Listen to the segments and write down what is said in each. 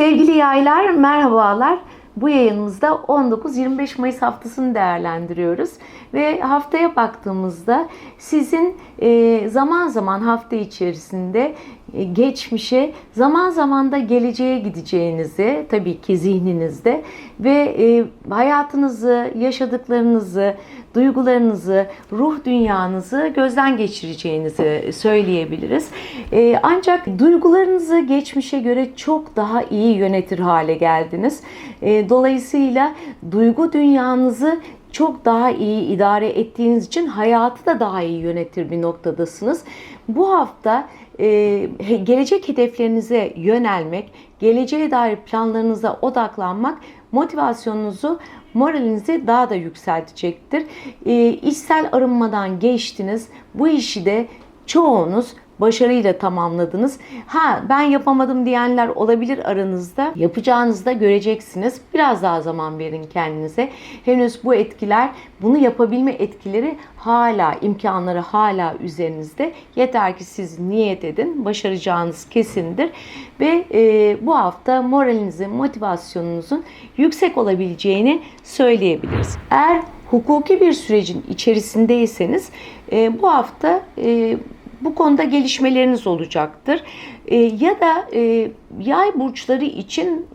Sevgili yaylar, merhabalar. Bu yayınımızda 19-25 Mayıs haftasını değerlendiriyoruz. Ve haftaya baktığımızda sizin e, zaman zaman hafta içerisinde e, geçmişe, zaman zaman da geleceğe gideceğinizi, tabii ki zihninizde ve e, hayatınızı, yaşadıklarınızı, duygularınızı, ruh dünyanızı gözden geçireceğinizi söyleyebiliriz. Ancak duygularınızı geçmişe göre çok daha iyi yönetir hale geldiniz. E, dolayısıyla duygu dünyanızı çok daha iyi idare ettiğiniz için hayatı da daha iyi yönetir bir noktadasınız. Bu hafta e, gelecek hedeflerinize yönelmek, geleceğe dair planlarınıza odaklanmak motivasyonunuzu moralinizi daha da yükseltecektir. E, içsel arınmadan geçtiniz. Bu işi de çoğunuz başarıyla tamamladınız. Ha ben yapamadım diyenler olabilir aranızda. Yapacağınızda göreceksiniz. Biraz daha zaman verin kendinize. Henüz bu etkiler, bunu yapabilme etkileri hala, imkanları hala üzerinizde. Yeter ki siz niyet edin. Başaracağınız kesindir. Ve e, bu hafta moralinizin, motivasyonunuzun yüksek olabileceğini söyleyebiliriz. Eğer hukuki bir sürecin içerisindeyseniz e, bu hafta e, bu konuda gelişmeleriniz olacaktır. E, ya da e, yay burçları için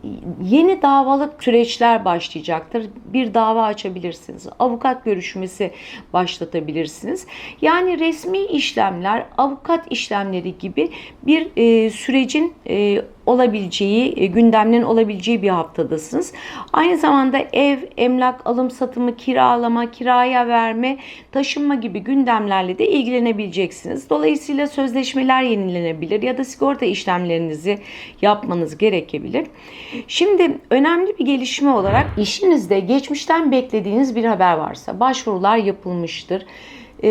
yeni davalık süreçler başlayacaktır. Bir dava açabilirsiniz. Avukat görüşmesi başlatabilirsiniz. Yani resmi işlemler, avukat işlemleri gibi bir e, sürecin e, olabileceği, e, gündemlerin olabileceği bir haftadasınız. Aynı zamanda ev, emlak, alım satımı, kiralama, kiraya verme, taşınma gibi gündemlerle de ilgilenebileceksiniz. Dolayısıyla sözleşmeler yenilenebilir ya da sigorta işlemlerinizi yapmanız gerekebilir. Şimdi önemli bir gelişme olarak işinizde geçmişten beklediğiniz bir haber varsa başvurular yapılmıştır e,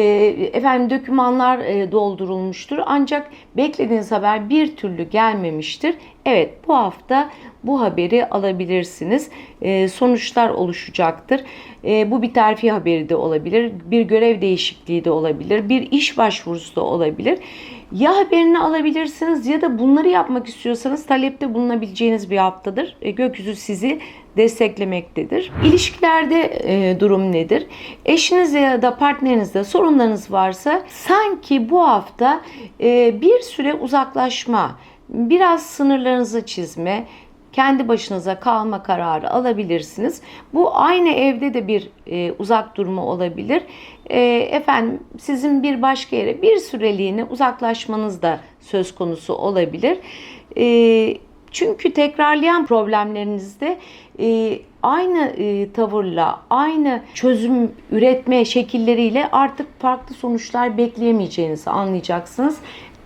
efendim dokümanlar e, doldurulmuştur ancak beklediğiniz haber bir türlü gelmemiştir. Evet bu hafta bu haberi alabilirsiniz. E, sonuçlar oluşacaktır. E, bu bir terfi haberi de olabilir, bir görev değişikliği de olabilir, bir iş başvurusu da olabilir. Ya haberini alabilirsiniz ya da bunları yapmak istiyorsanız talepte bulunabileceğiniz bir haftadır. E, gökyüzü sizi desteklemektedir. İlişkilerde e, durum nedir? Eşinizle ya da partnerinizle sorunlarınız varsa sanki bu hafta e, bir süre uzaklaşma, biraz sınırlarınızı çizme, kendi başınıza kalma kararı alabilirsiniz. Bu aynı evde de bir e, uzak durma olabilir. E, efendim sizin bir başka yere bir süreliğine uzaklaşmanız da söz konusu olabilir. E, çünkü tekrarlayan problemlerinizde e, aynı e, tavırla, aynı çözüm üretme şekilleriyle artık farklı sonuçlar bekleyemeyeceğinizi anlayacaksınız.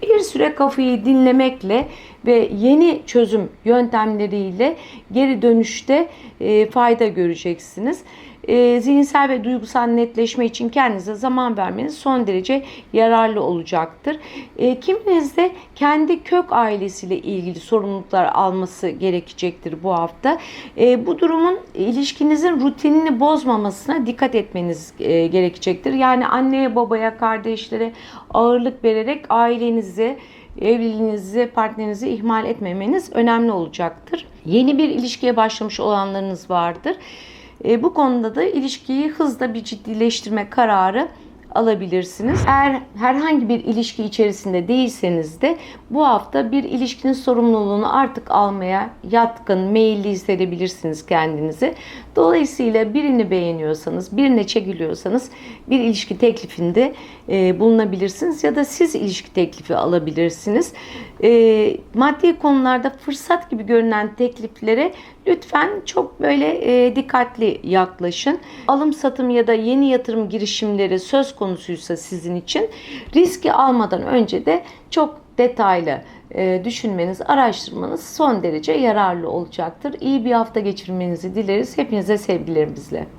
Bir süre kafayı dinlemekle ve yeni çözüm yöntemleriyle geri dönüşte e, fayda göreceksiniz e, zihinsel ve duygusal netleşme için kendinize zaman vermeniz son derece yararlı olacaktır. E, kiminiz de kendi kök ailesiyle ilgili sorumluluklar alması gerekecektir bu hafta. E, bu durumun ilişkinizin rutinini bozmamasına dikkat etmeniz e, gerekecektir. Yani anneye, babaya, kardeşlere ağırlık vererek ailenizi evliliğinizi, partnerinizi ihmal etmemeniz önemli olacaktır. Yeni bir ilişkiye başlamış olanlarınız vardır. E, bu konuda da ilişkiyi hızla bir ciddileştirme kararı alabilirsiniz. Eğer herhangi bir ilişki içerisinde değilseniz de bu hafta bir ilişkinin sorumluluğunu artık almaya yatkın, meyilli hissedebilirsiniz kendinizi. Dolayısıyla birini beğeniyorsanız, birine çekiliyorsanız bir ilişki teklifinde e, bulunabilirsiniz ya da siz ilişki teklifi alabilirsiniz. E, maddi konularda fırsat gibi görünen tekliflere lütfen çok böyle e, dikkatli yaklaşın. Alım satım ya da yeni yatırım girişimleri söz konusuysa sizin için riski almadan önce de çok detaylı e, düşünmeniz, araştırmanız son derece yararlı olacaktır. İyi bir hafta geçirmenizi dileriz. Hepinize sevgilerimizle.